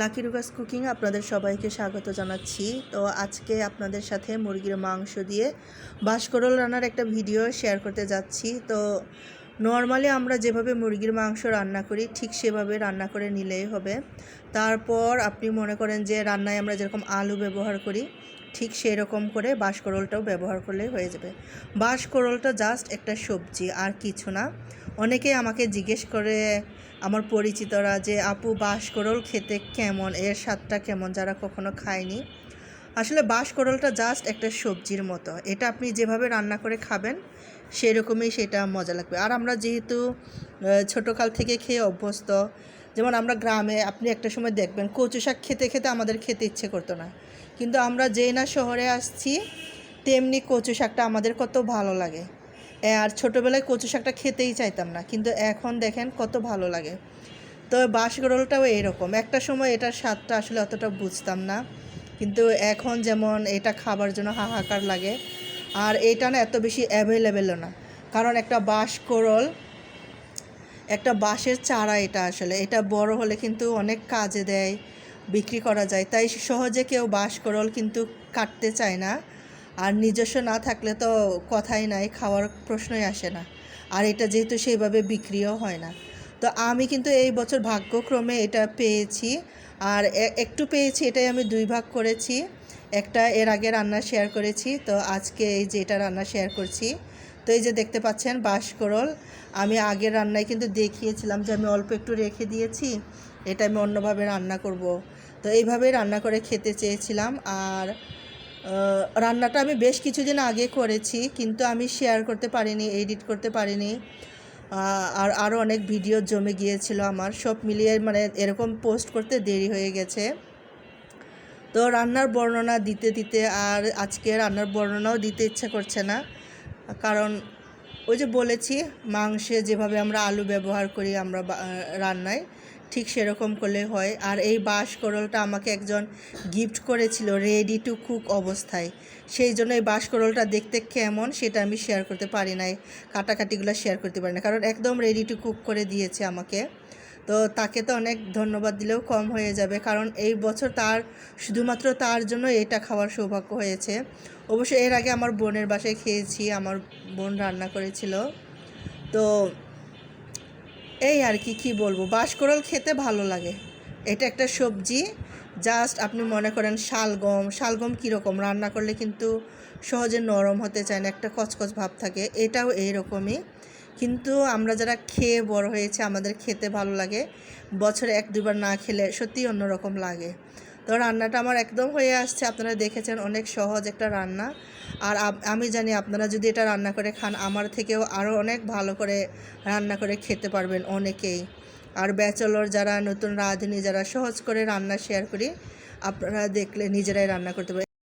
Lucky রুগাস cooking আপনাদের সবাইকে স্বাগত জানাচ্ছি। তো আজকে আপনাদের সাথে মুরগির মাংস দিয়ে বাসকরল রান্নার একটা ভিডিও শেয়ার করতে যাচ্ছি। তো নর্মালি আমরা যেভাবে মুরগির মাংস রান্না করি, ঠিক সেভাবে রান্না করে নিলেই হবে। তারপর আপনি মনে করেন যে রান্নায় আমরা যেরকম আলু ব্যবহার করি, ঠিক সেই রকম করে বাঁশকরলটাও ব্যবহার করলে হয়ে যাবে। বাঁশকরলটা জাস্ট একটা সবজি, আর কিছু না। অনেকে আমাকে জিজ্ঞেস করে, আমার পরিচিতরা যে, আপু বাঁশকরল খেতে কেমন? এর স্বাদটা কেমন? যারা কখনো খায়নি। আসলে বাঁশকরলটা জাস্ট একটা সবজির মতো। এটা আপনি যেভাবে রান্না করে খাবেন, সেরকমই সেটা মজা লাগবে। আর আমরা যেহেতু ছোটোকাল থেকে খেয়ে অভ্যস্ত, যেমন আমরা গ্রামে আপনি একটা সময় দেখবেন, কচু শাক খেতে খেতে আমাদের খেতে ইচ্ছে করতো না। কিন্তু আমরা যেই না শহরে আসছি, তেমনি কচু শাকটা আমাদের কত ভালো লাগে। আর ছোটোবেলায় কচু শাকটা খেতেই চাইতাম না, কিন্তু এখন দেখেন কত ভালো লাগে। তো বাঁশগরলটাও এরকম। একটা সময় এটার স্বাদটা আসলে অতটা বুঝতাম না। কিন্তু এখন যেমন এটা খাবার জন্য হাহাকার লাগে, আর এটা না এত বেশি অ্যাভেলেবেলও না। কারণ একটা বাঁশকরল একটা বাঁশের চারা এটা আসলে। এটা বড় হলে কিন্তু অনেক কাজে দেয়, বিক্রি করা যায়। তাই সহজে কেউ বাঁশকরল কিন্তু কাটতে চায় না। আর নিজস্ব না থাকলে তো কথাই নাই, খাওয়ার প্রশ্নই আসে না। আর এটা যেহেতু সেইভাবে বিক্রিও হয় না। তো আমি কিন্তু এই বছর ভাগ্যক্রমে এটা পেয়েছি। আর একটু পেয়েছি, এটাই আমি দুই ভাগ করেছি। একটা এর আগে রান্না শেয়ার করেছি, তো আজকে এই যে এটা রান্না শেয়ার করছি। তো এই যে দেখতে পাচ্ছেন বাঁশকরল আমি আগের রান্নায় কিন্তু দেখিয়েছিলাম যে আমি অল্প একটু রেখে দিয়েছি, এটা আমি অন্যভাবে রান্না করব। তো এইভাবেই রান্না করে খেতে চেয়েছিলাম। আর রান্নাটা আমি বেশ কিছুদিন আগে করেছি, কিন্তু আমি শেয়ার করতে পারিনি এডিট করতে পারিনি। আর আরও অনেক ভিডিও জমে গিয়েছিল আমার। সব মিলিয়ে মানে এরকম পোস্ট করতে দেরি হয়ে গেছে। তো রান্নার বর্ণনা দিতে দিতে আর আজকে রান্নার বর্ণনাও দিতে ইচ্ছে করছে না। কারণ ওই যে বলেছি, মাংসে যেভাবে আমরা আলু ব্যবহার করি আমরা রান্নায় ঠিক সেরকম করলে হয়। আর এই বাঁশকরলটা আমাকে একজন গিফট করেছিল রেডি টু কুক অবস্থায়। সেই জন্য এই বাঁশকরলটা দেখতে কেমন সেটা আমি শেয়ার করতে পারি নাই। কাটাকাটিগুলো শেয়ার করতে পারি না কারণ একদম রেডি টু কুক করে দিয়েছে আমাকে। তো তাকে তো অনেক ধন্যবাদ দিলেও কম হয়ে যাবে। কারণ এই বছর তার, শুধুমাত্র তার জন্য এটা খাওয়ার সৌভাগ্য হয়েছে। অবশ্য এর আগে আমার বোনের বাসায় খেয়েছি, আমার বোন রান্না করেছিল। তো এই আর কি কি বলব? বাঁশকোড়াল খেতে ভালো লাগে। এটা একটা সবজি। জাস্ট আপনি মনে করেন শালগম শালগম কীরকম? রান্না করলে কিন্তু সহজে নরম হতে চায় না, একটা কচকচ ভাব থাকে। এটাও এই রকমই কিন্তু আমরা যারা খেয়ে বড় হয়েছে, আমাদের খেতে ভালো লাগে। বছরে এক দুবার না খেলে সত্যিই অন্যরকম লাগে। তো রান্নাটা আমার একদম হয়ে আসছে। আপনারা দেখেছেন অনেক সহজ একটা রান্না। আর আমি জানি আপনারা যদি এটা রান্না করে খান, আমার থেকেও আরও অনেক ভালো করে রান্না করে খেতে পারবেন অনেকেই। আর ব্যাচলর যারা, নতুন রাঁধুনি যারা সহজ করে রান্না শেয়ার করি, আপনারা দেখলে নিজেরাই রান্না করতে পারেন